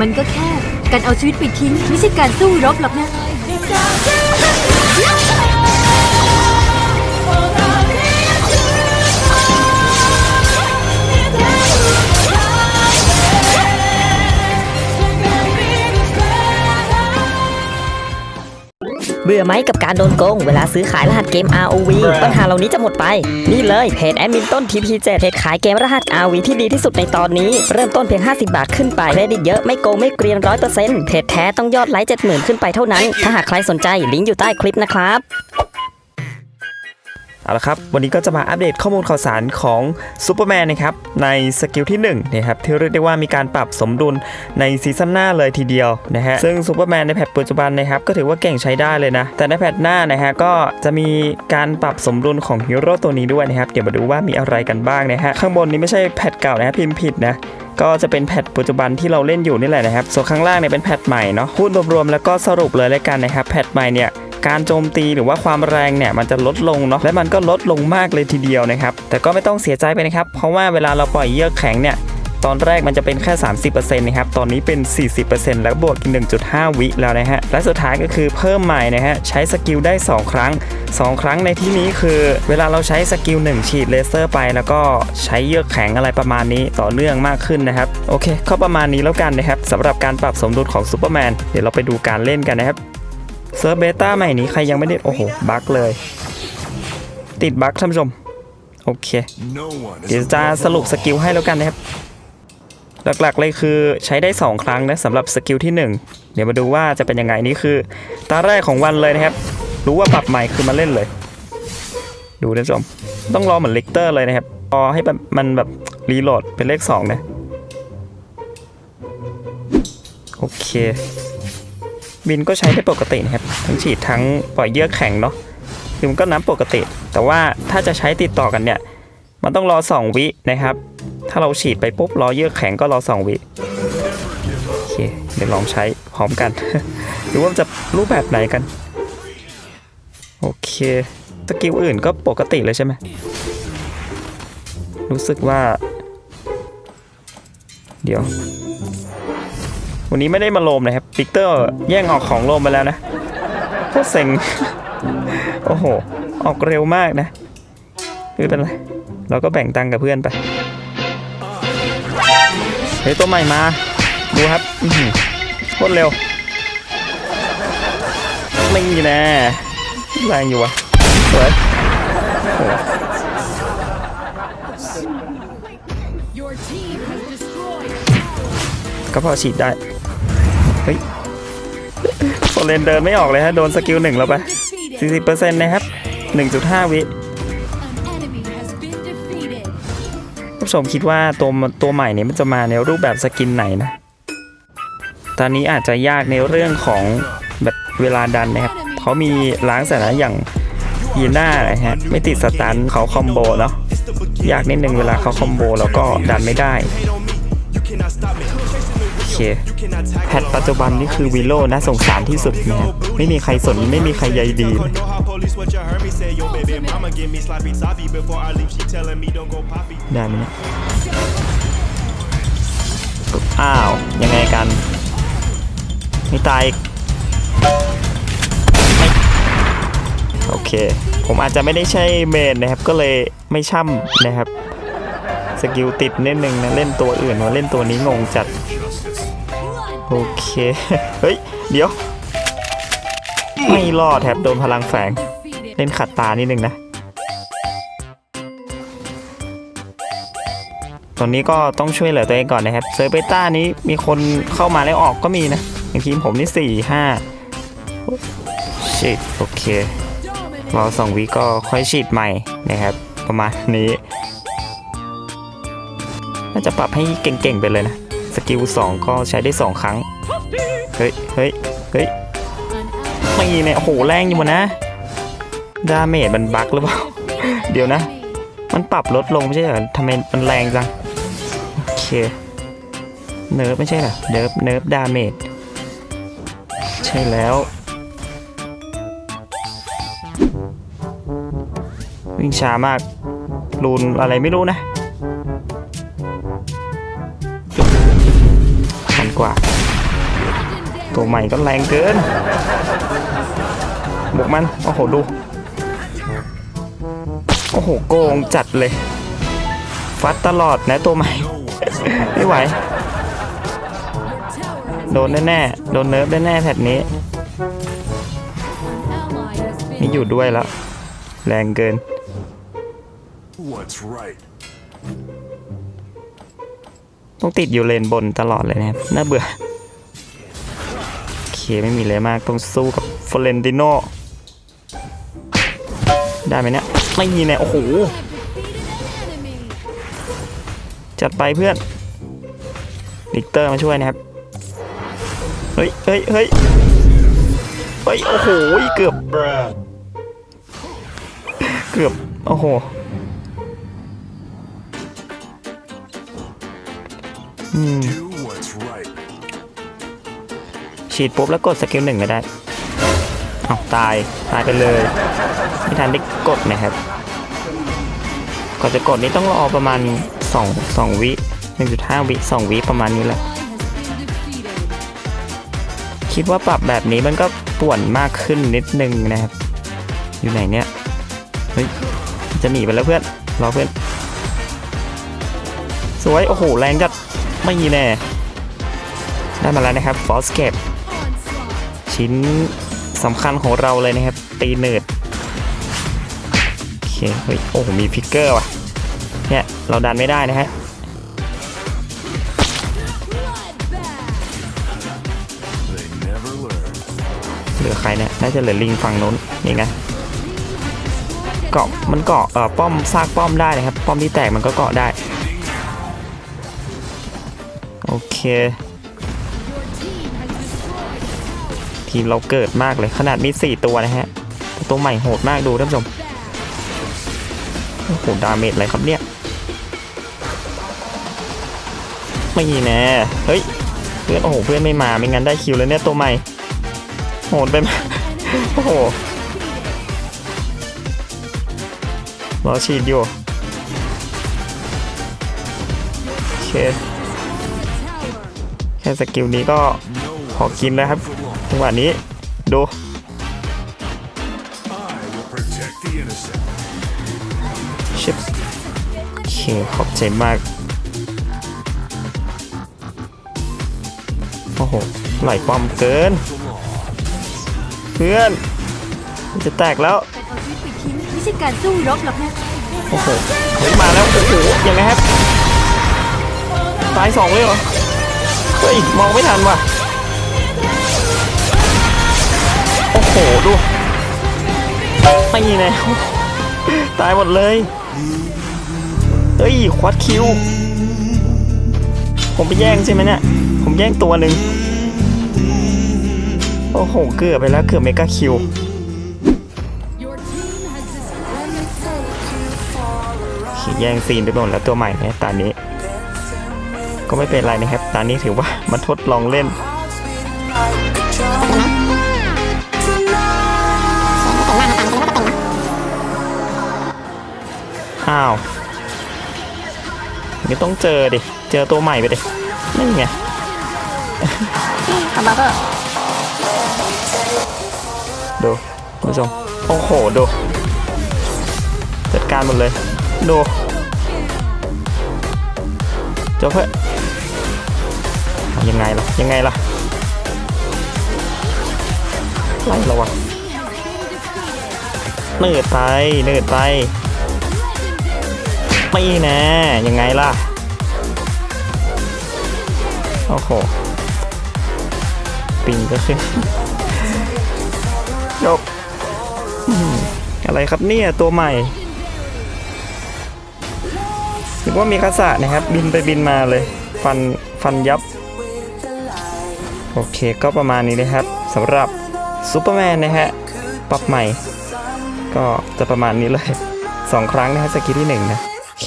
มันก็แค่การเอาชีวิตไปทิ้ง ไม่ใช่การสู้รบหรอกนะ เบื่อไหมกับการโดนโกง เวลาซื้อขายรหัสเกม ROV ปัญหาเหล่านี้จะหมดไป นี่เลยเพจแอดมินต้น TP7 เพจขายเกมรหัส ROV ที่ดีที่สุดในตอนนี้ เริ่มต้นเพียง 50 บาทขึ้นไปเครดิตเยอะไม่โกงไม่เกรียน100%เพจแท้ต้องยอดไลค์70,000ขึ้นไปเท่านั้น ถ้าหากใครสนใจลิงก์อยู่ใต้คลิปนะครับ เอาละครับวันนี้ก็จะมาอัปเดตข้อมูลข่าวสารของซูเปอร์แมนนะครับในสกิลที่1นะครับที่เรียกได้ว่ามีการปรับสมดุลในซีซั่นหน้าเลยทีเดียวนะฮะซึ่งซูเปอร์แมนในแพทปัจจุบันนะครับก็ถือว่าเก่งใช้ได้เลยนะ แต่ในแพทหน้านะฮะก็จะมีการปรับสมดุลของฮีโร่ตัวนี้ด้วยนะครับเดี๋ยวมาดูว่ามีอะไรกันบ้างนะฮะข้างบนนี้ไม่ใช่แพทเก่านะพิมพ์ผิดนะก็จะเป็นแพทปัจจุบันที่เราเล่นอยู่นี่แหละนะครับ ส่วนข้างล่างเนี่ยเป็นแพทใหม่เนาะพูดรวมๆแล้วก็สรุปเลยแล้วกันนะครับแพทใหม่เนี่ย การโจมตีหรือว่าความแรงเนี่ยมันจะลดลงเนาะและมันก็ลดลงมากเลยทีเดียวนะครับ แต่ก็ไม่ต้องเสียใจไปนะครับ เพราะว่าเวลาเราปล่อยเยือกแข็งเนี่ยตอนแรกมันจะเป็นแค่ 30%นะครับ ตอนนี้เป็น 40%แล้วบวกอีก1.5 วิแล้วนะฮะ และสุดท้ายก็คือเพิ่มใหม่นะฮะ ใช้สกิลได้ 2 ครั้ง 2 ครั้งในที่นี้คือ เวลาเราใช้สกิล 1 ฉีดเลเซอร์ไป แล้วก็ใช้เยือกแข็งอะไรประมาณนี้ต่อเนื่องมากขึ้นนะครับ โอเค ก็ประมาณนี้แล้วกันนะครับสำหรับการปรับสมดุลของซูเปอร์แมน เดี๋ยวเราไปดูการเล่นกันนะครับ เซิร์ฟเบต้าใหม่นี้ใครยังไม่ได้ โอ้โห บั๊กเลย ติดบั๊กท่านผู้ชม โอเค เดี๋ยวจะสรุปสกิลให้แล้วกันนะครับ หลักๆเลยคือใช้ได้ 2 ครั้งนะสำหรับสกิลที่ 1 เดี๋ยวมาดูว่าจะเป็นยังไงนี่คือ ตาแรกของวันเลยนะครับ รู้ว่าปรับใหม่คือมาเล่นเลย ดูท่านผู้ชม ต้องรอเหมือนลิกเตอร์เลยนะครับรอให้มันแบบรีโหลดเป็นเลข2นะโอเค บินก็ใช้ได้ปกตินะครับทั้งฉีดทั้งปล่อยเยื่อแข็งเนาะคือมันก็นับปกติ แต่ว่าถ้าจะใช้ติดต่อกันเนี่ย มันต้องรอ 2 วินะครับ ถ้าเราฉีดไปปุ๊บรอเยื่อแข็งก็รอ 2 วิโอเคเดี๋ยวลองใช้พร้อมกันดูว่าจะรูปแบบไหนกัน โอเคสกิลอื่นก็ปกติเลยใช่ไหมรู้สึกว่า เดี๋ยว วันนี้ไม่ได้มาโลมนะครับปิกเตอร์แย่งออกของโลมไปแล้วนะโคตรเซ็ง โอ้โห ออกเร็วมากนะไม่เป็นไร เราก็แบ่งตังค์กับเพื่อนไป เฮ้ยตัวใหม่มา ดูครับโคตรเร็วไม่มีแน่แรงอยู่วะสวยก็พอฉีดได้ เฮ้ยโซเลนเดินไม่ออกเลยฮะ โดนสกิลหนึ่งแล้วไป40%นะครับ1.5วิผู้ชมคิดว่าตัวตัวใหม่นี้มันจะมาในรูปแบบสกินไหนนะ ตอนนี้อาจจะยากในเรื่องของแบบเวลาดันนะครับเขามีล้างสถานะอย่างยีน่านะฮะไม่ติดสตันเขาคอมโบเนาะยากนิดนึงเวลาเขาคอมโบแล้วก็ดันไม่ได้โอเค แพทปัจจุบันนี่คือวิโลน่าสงสารที่สุดนะครับไม่มีใครสนไม่มีใครใยดีเลยได้ไหมอ้าว ยังไงกัน ไม่ตายโอเค ผมอาจจะไม่ได้ใช่เมนนะครับ ก็เลยไม่ช่ำนะครับ สกิลติดนิดนึงนะ เล่นตัวอื่นมาเล่นตัวนี้งงจัด โอเค เฮ้ย เดี๋ยว ไม่รอดแทบโดนพลังแฝง เล่นขัดตานิดนึงนะ ตอนนี้ก็ต้องช่วยเหลือตัวเองก่อนนะครับ เซอร์เบต้านี้มีคนเข้ามาแล้วออกก็มีนะ อย่างทีมผมนี่สี่ห้าฉีดโอเครอสองวิก็ค่อยฉีดใหม่นะครับ ประมาณนี้ น่าจะปรับให้เก่งๆไปเลยนะ สกิล2ก็ใช้ได้ 2 ครั้ง เฮ้ย เฮ้ย เฮ้ยไม่เนี่ยโอ้โหแรงอยู่มานะ ดาเมจมันบั๊กหรือเปล่า เดี๋ยวนะ มันปรับลดลงไม่ใช่เหรอทำไมมันแรงจัง โอเค เนิร์ฟไม่ใช่เหรอ เนิร์ฟ เนิร์ฟดาเมจ ใช่แล้ว วิ่งช้ามาก รูนอะไรไม่รู้นะ กว่า ตัวใหม่ก็แรงเกินบวกมัน โอ้โห ดู โอ้โห โกงจัดเลย ฟัดตลอดนะตัวใหม่ ไม่ไหว โดนแน่ๆ โดนเนิร์ฟแน่ๆแพทนี้ นี่อยู่ด้วยแล้ว แรงเกิน What's right? ต้องติดอยู่เลนบนตลอดเลยนะครับ น่าเบื่อ โอเค ไม่มีเลยมาก ต้องสู้กับฟลเรนติโน ได้ไหมเนี่ย ไม่มีแน่โอ้โห จัดไปเพื่อนลิกเตอร์มาช่วยนะครับ เฮ้ยเฮ้ยเฮ้ยเฮ้ย โอ้โห เกือบ เกือบ โอ้โห ฉีดปุ๊บแล้วกดสกิลหนึ่งไม่ได้เอาตาย ตายไปเลย ไม่ทันได้กดนะครับ ก่อนจะกดนี้ต้องรอประมาณ 2 2 วิ 1.5 วิ 2 วิประมาณนี้แหละ คิดว่าปรับแบบนี้มันก็ป่วนมากขึ้นนิดนึงนะครับ อยู่ไหนเนี่ย เฮ้ย จะหนีไปแล้วเพื่อน รอเพื่อน สวย โอ้โห แรงจัด ไม่มีแน่ ได้มาแล้วนะครับฟอสเก็บชิ้นสำคัญของเราเลยนะครับ ตีเนิร์ดโอเคเฮ้ยโอ้โหมีฟิกเกอร์ว่ะเนี่ยเราดันไม่ได้นะฮะเหลือใครเนี่ยน่าจะเหลือลิงฝั่งนู้นนี่ไงเกาะมันเกาะเอ่อป้อมซากป้อมได้นะครับ ป้อมที่แตกมันก็เกาะได้ เค ทีมเราเกิดมากเลยขนาดมี 4 ตัวนะฮะ ตัวใหม่โหดมากดูท่านผู้ชมโอ้โหดาเมจอะไรครับเนี่ย ไม่มีแน่เฮ้ย เพื่อนโอ้โหเพื่อนไม่มาไม่งั้นได้คิวแล้วเนี่ยตัวใหม่ โหดไปไหมโอ้โหรอฉีดอยู่โอเค สกิลนี้ก็ขอกินแล้วครับจังหวะนี้ดู I will protect the innocent. ชิปโอเคขอบใจมาก โอ้โห ไหลความเกิน เพื่อนมันจะแตกแล้วการเอาชีวิตไปทิ้งไม่ใช่การสู้รบหรอกนะโอ้โหเฮ้ยมาแล้ว โอ้โหยังไงครับตายสองเลยเหรอเฮ้ย มองไม่ทันว่ะ โอ้โห ดูไม่แน่ตายหมดเลย เฮ้ย ควัดคิว ผมไปแย่งใช่ไหมเนี่ย ผมแย่งตัวหนึ่ง โอ้โห เกือบไปแล้ว เกือบเมกาคิวแย่งซีนไปหมดแล้วตัวใหม่ในตอนนี้ ก็ไม่เป็นไรนะครับ ตอนนี้ถือว่ามาทดลองเล่นอ้าวไม่ต้องเจอดิ เจอตัวใหม่ไปดินั่นไงทำมาเถอะดูคุณผู้ชมโอ้โห ดู จัดการหมดเลย ดูจบเพื่อะเอา ยังไงล่ะ ยังไงล่ะไล่เราวะเนืดไปเนืดไปไม่แน่ยังไงล่ะ โอ้โหปิงก็ขึ้นยกอืมอะไรครับเนี่ยตัวใหม่ถือว่ามีคาสะนะครับ บินไปบินมาเลย ฟันฟันยับ โอเคก็ประมาณนี้นะครับสำหรับซูเปอร์แมนนะฮะปรับใหม่ ก็จะประมาณนี้เลยสองครั้งนะฮะสกิลที่หนึ่งนะโอเค